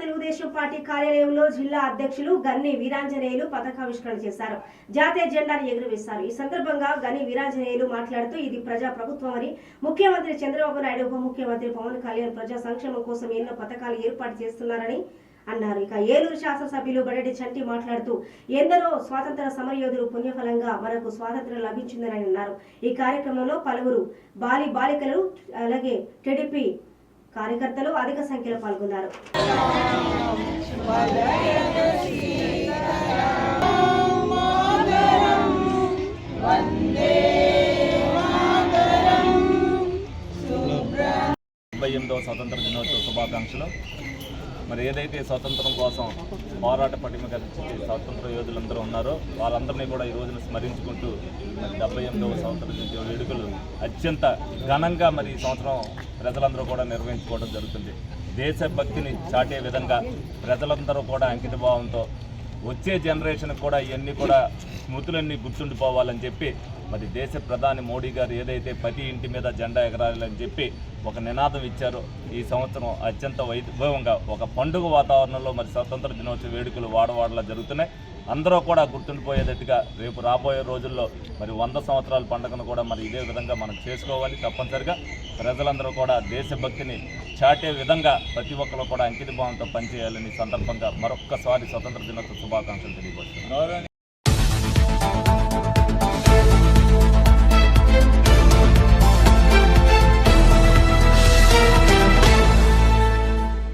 Telugu Desam party కార్యాలయంలో జిల్లా అధ్యక్షులు గన్ని వీరాంజనేయులు పతాకావిష్కరణ చేశారు. జాతీయ జెండాను ఎగురవేశారు. ఈ సందర్భంగా గన్ని వీరాంజనేయులు మాట్లాడుతూ ఇది ప్రజా ప్రభుత్వం అని ముఖ్యమంత్రి చంద్రబాబు నాయుడు ఉప ముఖ్యమంత్రి పవన్ కళ్యాణ్ ప్రజా సంక్షేమం కోసం ఎన్నో పథకాలు ఏర్పాటు చేస్తున్నారని అన్నారు. ఇక ఏలూరు శాసనసభ్యులు బడటి చంటి మాట్లాడుతూ ఎందరో స్వాతంత్ర సమరయోధులు పుణ్యఫలంగా మనకు స్వాతంత్రం లభించిందని అన్నారు. ఈ కార్యక్రమంలో పలువురు బాలి బాలికలు అలాగే టీడీపీ కార్యకర్తలు అధిక సంఖ్యలో పాల్గొన్నారు. డెబ్బై ఎనిమిదవ స్వతంత్ర దినోత్సవ శుభాకాంక్షలు. మరి ఏదైతే స్వతంత్రం కోసం పోరాట పటిమ కలిసి స్వాతంత్ర యోధులందరూ ఉన్నారో వాళ్ళందరినీ కూడా ఈ రోజున స్మరించుకుంటూ మరి డెబ్బై ఎనిమిదవ స్వాతంత్ర దినోత్సవ వేడుకలు అత్యంత ఘనంగా మరి ఈ సంవత్సరం ప్రజలందరూ కూడా నిర్వహించుకోవడం జరుగుతుంది. దేశభక్తిని చాటే విధంగా ప్రజలందరూ కూడా అంకితభావంతో వచ్చే జనరేషన్ కూడా ఇవన్నీ కూడా స్మృతులన్నీ గుర్తుండిపోవాలని చెప్పి మరి దేశ ప్రధాని మోడీ గారు ఏదైతే ప్రతి ఇంటి మీద జెండా ఎగరాలని చెప్పి ఒక నినాదం ఇచ్చారో ఈ సంవత్సరం అత్యంత వైభవంగా ఒక పండుగ వాతావరణంలో మరి స్వతంత్ర దినోత్సవ వేడుకలు వాడవాడలా జరుగుతున్నాయి. అందరూ కూడా గుర్తుండిపోయేటట్టుగా రేపు రాబోయే రోజుల్లో మరి వంద సంవత్సరాల పండుగను కూడా మరి ఇదే విధంగా మనం చేసుకోవాలి తప్పనిసరిగా. ప్రజలందరూ కూడా దేశభక్తిని చాటే విధంగా ప్రతి ఒక్కరు కూడా అంకిత భావంతో పనిచేయాలని సందర్భంగా మరొక్కసారి స్వతంత్ర దినోత్సవ శుభాకాంక్షలు తెలియపరుస్తున్నాను.